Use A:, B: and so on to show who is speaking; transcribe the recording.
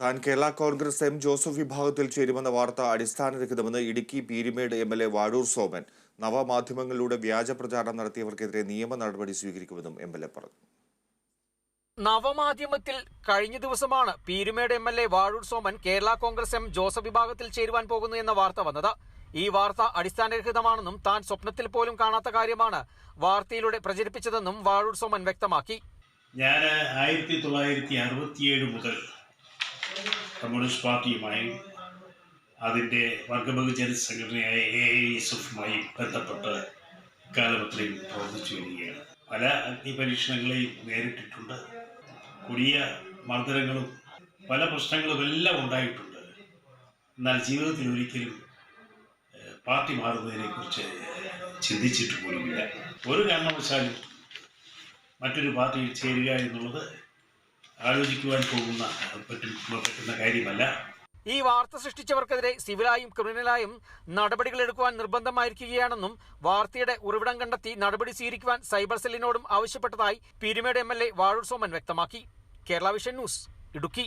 A: താൻ Kerala Congress M Joseph വിഭാഗത്തിൽ ചേരുമെന്ന വാർത്ത അടിസ്ഥാനരഹിതമെന്ന് Idukki Peerumedu M L A Vazhoor Soman നവമാധ്യമങ്ങളിലൂടെ വ്യാജ പ്രചാരണം നടത്തിയവർക്കെതിരെ നിയമ നടപടി സ്വീകരിക്കുമെന്നും എം എൽ എ പറഞ്ഞു.
B: നവമാധ്യമത്തിൽ കഴിഞ്ഞ ദിവസമാണ് Peerumedu M L A Vazhoor Soman Kerala Congress M Joseph വിഭാഗത്തിൽ ചേരുവാൻ പോകുന്നു എന്ന വാർത്ത വന്നത്. ഈ വാർത്ത അടിസ്ഥാനരഹിതമാണെന്നും താൻ സ്വപ്നത്തിൽ പോലും കാണാത്ത കാര്യമാണ് വാർത്തയിലൂടെ പ്രചരിപ്പിച്ചതെന്നും വാഴൂർ സോമൻ വ്യക്തമാക്കി.
C: ഞാൻ ആയിരത്തി തൊള്ളായിരത്തി അറുപത്തിയേഴ് മുതൽ കമ്മ്യൂണിസ്റ്റ് പാർട്ടിയുമായും അതിന്റെ വർഗബഹുജന സംഘടനയായ എ ഐ ബന്ധപ്പെട്ട് കാലപത്രയും പ്രവർത്തിച്ചു വരികയാണ്. പല അഗ്നിപരീക്ഷണങ്ങളെയും നേരിട്ടിട്ടുണ്ട്. കൊടിയ മർദ്ദനങ്ങളും പല പ്രശ്നങ്ങളും എല്ലാം ഉണ്ടായിട്ടുണ്ട്. എന്നാൽ ജീവിതത്തിൽ ഒരിക്കലും പാർട്ടി മാറുന്നതിനെക്കുറിച്ച് ചിന്തിച്ചിട്ട് പോലുമില്ല. ഒരു കാരണവശാലും മറ്റൊരു പാർട്ടിയിൽ ചേരുക എന്നുള്ളത് ആലോചിക്കുവാൻ പോകുന്ന പറ്റും പറ്റുന്ന കാര്യമല്ല.
B: ഈ വാർത്ത സൃഷ്ടിച്ചവർക്കെതിരെ സിവിലായും ക്രിമിനലായും നടപടികൾ എടുക്കുവാൻ നിർബന്ധമായിരിക്കുകയാണെന്നും വാർത്തയുടെ ഉറവിടം കണ്ടെത്തി നടപടി സ്വീകരിക്കുവാൻ സൈബർ സെല്ലിനോടും ആവശ്യപ്പെട്ടതായി Peerumedu M L A Vazhoor Soman വ്യക്തമാക്കി. Kerala vision news Idukki.